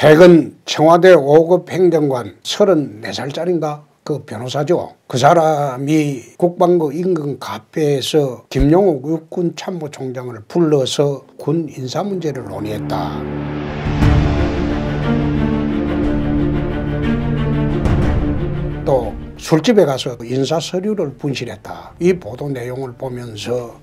최근 청와대 5급 행정관 34살짜리인가 그 변호사죠. 그 사람이 국방부 인근 카페에서 김용욱 육군 참모총장을 불러서 군 인사 문제를 논의했다. 또 술집에 가서 인사 서류를 분실했다. 이 보도 내용을 보면서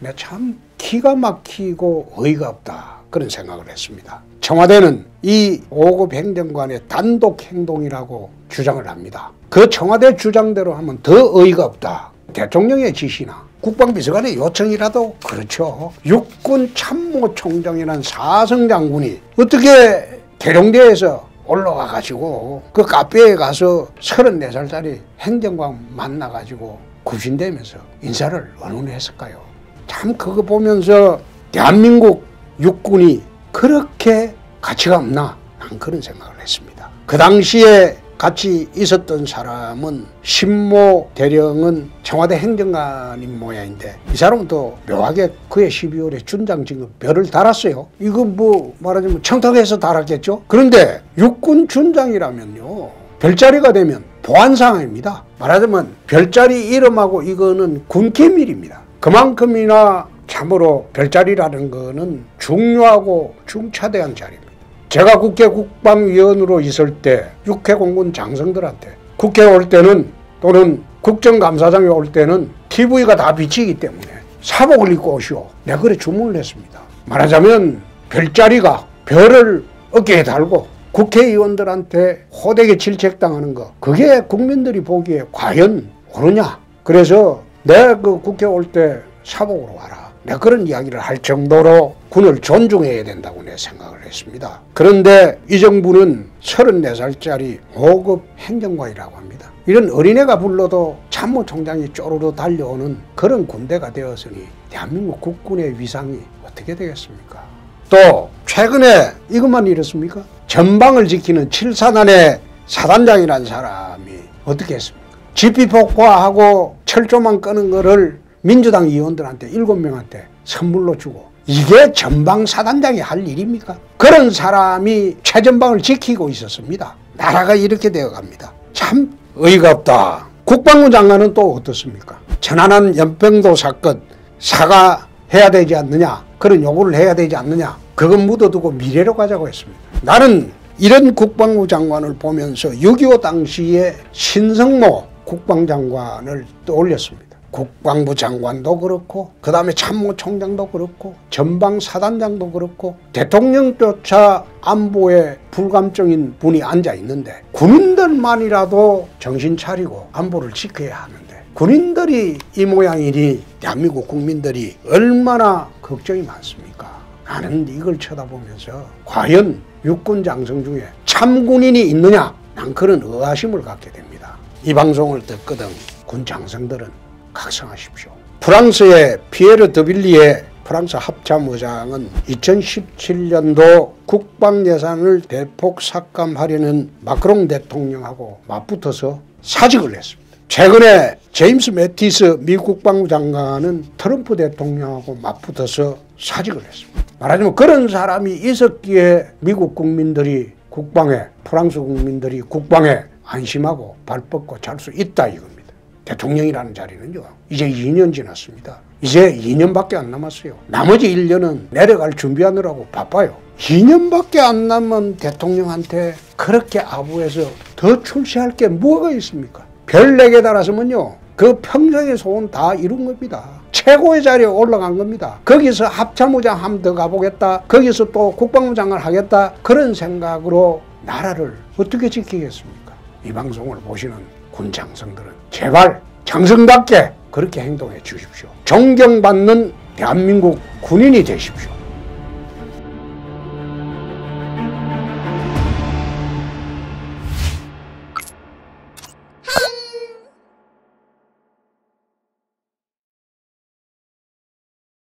내가 참 기가 막히고 어이가 없다. 그런 생각을 했습니다. 청와대는 이 5급 행정관의 단독 행동이라고 주장을 합니다. 그 청와대 주장대로 하면 더 어이가 없다. 대통령의 지시나 국방비서관의 요청이라도 그렇죠. 육군 참모총장이란 사성 장군이 어떻게 계룡대에서 올라와 가지고 그 카페에 가서 34살짜리 행정관 만나 가지고 구신되면서 인사를 언론했을까요? 참 그거 보면서 대한민국 육군이 그렇게 가치가 없나? 난 그런 생각을 했습니다. 그 당시에 같이 있었던 사람은 신모 대령은 청와대 행정관인 모양인데 이 사람은 또 묘하게 그해 12월에 준장 진급 별을 달았어요. 이거 뭐 말하자면 청탁해서 달았겠죠. 그런데 육군 준장이라면요. 별자리가 되면 보안 상황입니다. 말하자면 별자리 이름하고 이거는 군 기밀입니다. 그만큼이나 참으로 별자리라는 거는 중요하고 중차대한 자리입니다. 제가 국회 국방위원으로 있을 때 육해 공군 장성들한테 국회 올 때는 또는 국정감사장에 올 때는 TV가 다 비치기 때문에 사복을 입고 오시오. 내가 그래 주문을 했습니다. 말하자면 별자리가 별을 어깨에 달고 국회의원들한테 호되게 질책당하는 거 그게 국민들이 보기에 과연 옳으냐. 그래서 내 그 국회 올 때 사복으로 와라. 내가 그런 이야기를 할 정도로 군을 존중해야 된다고 내 생각을 했습니다. 그런데 이 정부는 34살짜리 5급 행정관이라고 합니다. 이런 어린애가 불러도 참모총장이 쪼르르 달려오는 그런 군대가 되었으니 대한민국 국군의 위상이 어떻게 되겠습니까? 또 최근에 이것만 이렇습니까? 전방을 지키는 7사단의 사단장이라는 사람이 어떻게 했습니까? 지피폭파하고 철조망 끄는 거를 민주당 의원들한테 일곱 명한테 선물로 주고 이게 전방 사단장이 할 일입니까? 그런 사람이 최전방을 지키고 있었습니다. 나라가 이렇게 되어 갑니다. 참 어이가 없다. 국방부 장관은 또 어떻습니까? 천안함 연평도 사건 사과해야 되지 않느냐 그런 요구를 해야 되지 않느냐 그건 묻어두고 미래로 가자고 했습니다. 나는 이런 국방부 장관을 보면서 6.25 당시에 신성모 국방장관을 떠올렸습니다. 국방부 장관도 그렇고 그 다음에 참모총장도 그렇고 전방사단장도 그렇고 대통령조차 안보에 불감증인 분이 앉아 있는데 군인들만이라도 정신 차리고 안보를 지켜야 하는데 군인들이 이 모양이니 대한민국 국민들이 얼마나 걱정이 많습니까? 나는 이걸 쳐다보면서 과연 육군 장성 중에 참군인이 있느냐? 난 그런 의아심을 갖게 됩니다. 이 방송을 듣거든 군 장성들은 각성하십시오. 프랑스의 피에르 드빌리의 프랑스 합참의장은 2017년도 국방 예산을 대폭 삭감하려는 마크롱 대통령하고 맞붙어서 사직을 했습니다. 최근에 제임스 매티스 미 국방부 장관은 트럼프 대통령하고 맞붙어서 사직을 했습니다. 말하자면 그런 사람이 있었기에 미국 국민들이 국방에 프랑스 국민들이 국방에 안심하고 발 뻗고 잘 수 있다 이겁니다. 대통령이라는 자리는요. 이제 2년 지났습니다. 이제 2년밖에 안 남았어요. 나머지 1년은 내려갈 준비하느라고 바빠요. 2년밖에 안 남은 대통령한테 그렇게 아부해서 더 출세할 게 뭐가 있습니까? 별 4개 달았으면요. 그 평생의 소원 다 이룬 겁니다. 최고의 자리에 올라간 겁니다. 거기서 합참의장 한번더 가보겠다. 거기서 또 국방부 장관 하겠다. 그런 생각으로 나라를 어떻게 지키겠습니까? 이 방송을 보시는 군 장성들은 제발 장성답게 그렇게 행동해 주십시오. 존경받는 대한민국 군인이 되십시오.